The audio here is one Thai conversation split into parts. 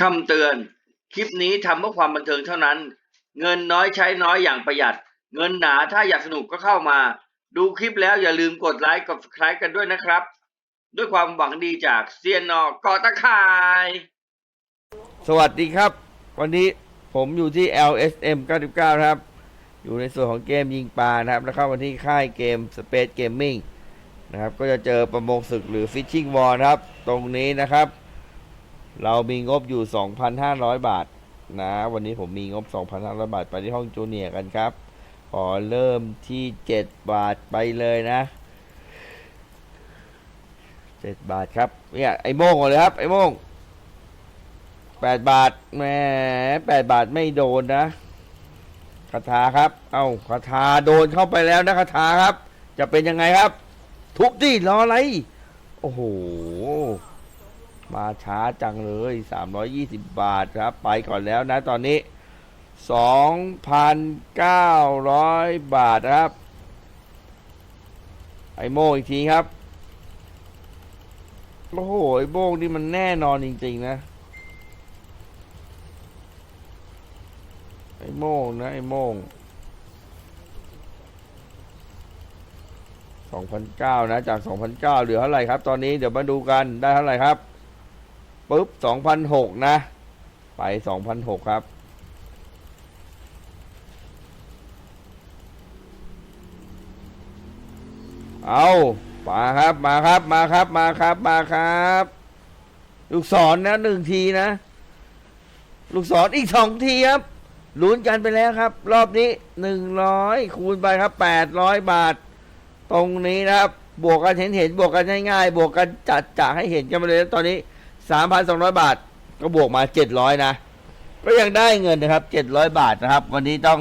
คำเตือน คลิปนี้ทำเพื่อความบันเทิงเท่านั้น เงินน้อยใช้น้อยอย่างประหยัด เงินหนาถ้าอยากสนุกก็เข้ามา ดูคลิปแล้วอย่าลืมกดไลค์กด subscribe กันด้วยนะครับ ด้วยความหวังดีจากเซียนนอกอตะข่าย สวัสดีครับ วันนี้ผมอยู่ที่ LSM 99 นะครับ อยู่ในส่วนของเกมยิงปลานะครับ แล้วเข้ามาที่ค่ายเกม Space Gaming นะครับ ก็จะเจอประมงศึกหรือ Fishing War นะครับ ตรงนี้นะครับ เรามีงบอยู่ 2,500 บาทนะ วันนี้ผมมีงบ 2,500 บาท ไปที่ห้องจูเนียร์กันครับ ขอเริ่มที่ 7 บาทไปเลยนะ 7 บาทครับ เนี่ย ไอ้โม่งก่อนเลยครับ ไอ้โม่งแปดบาทแหมแปดบาทไม่โดนนะคาถาครับ เอ้าคาถาโดนเข้าไปแล้วนะคาถาครับ จะเป็นยังไงครับ ทุบดิรออะไร โอ้โห มาช้าจังเลยสามร้อยยี่สิบบาทครับ ไปก่อนแล้วนะตอนนี้สองพันเก้าร้อยบาทนะครับ ไอโม่งอีกทีครับ โอ้โห ไอโม่งนี่มันแน่นอนจริง ๆ นะ ไอโม่งนะ ไอโม่งสองพันเก้านะ จากสองพันเก้าเหลือเท่าไหร่ครับ ตอนนี้เดี๋ยวมาดูกันได้เท่าไหร่ครับ ปุ๊บสองพันหกนะ ไปสองพันหกครับ เอามาครับ มาครับ มาครับ มาครับ มาครับ ลูกศรนะหนึ่งทีนะ ลูกศรอีกสองทีครับลุ้นกันไปแล้วครับ รอบนี้หนึ่งร้อยคูณไปครับแปดร้อยบาท ตรงนี้นะครับ บวกกันเห็นเห็นบวกกันง่ายๆ บวกกันจัดจะให้เห็นกันไปเลยตอนนี้ สามพันสองร้อยบาท ก็บวกมาเจ็ดร้อยนะ ก็ยังได้เงินนะครับเจ็ดร้อยบาทนะครับ วันนี้ต้อง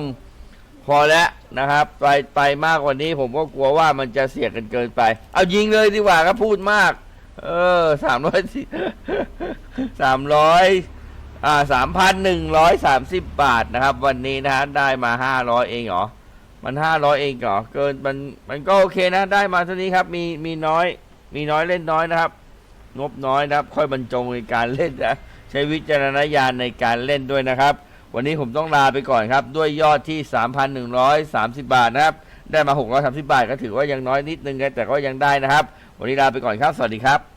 พอแล้วนะครับ ไปไปมากกว่านี้ผมก็กลัวว่ามันจะเสียกันเกินไป เอายิงเลยดีกว่าครับพูดมาก เออสามร้อยสามร้อยอ่าสามพันหนึ่งร้อยสามสิบบาทนะครับ วันนี้นะฮะได้มาห้าร้อยเองเหรอมันห้าร้อยเองเหรอเกินมันมันก็โอเคนะ ได้มาเท่านี้ครับ มีมีน้อย มีน้อยเล่นน้อยนะครับ งบน้อยนะครับ ค่อยบรรจงในการเล่นนะใช้วิจารณญาณในการเล่นด้วยนะครับ วันนี้ผมต้องลาไปก่อนครับ ด้วยยอดที่ 3,130 บาทนะครับ ได้มา 630 บาทก็ถือว่ายังน้อยนิดนึงแต่ก็ยังได้นะครับ วันนี้ลาไปก่อนครับ สวัสดีครับ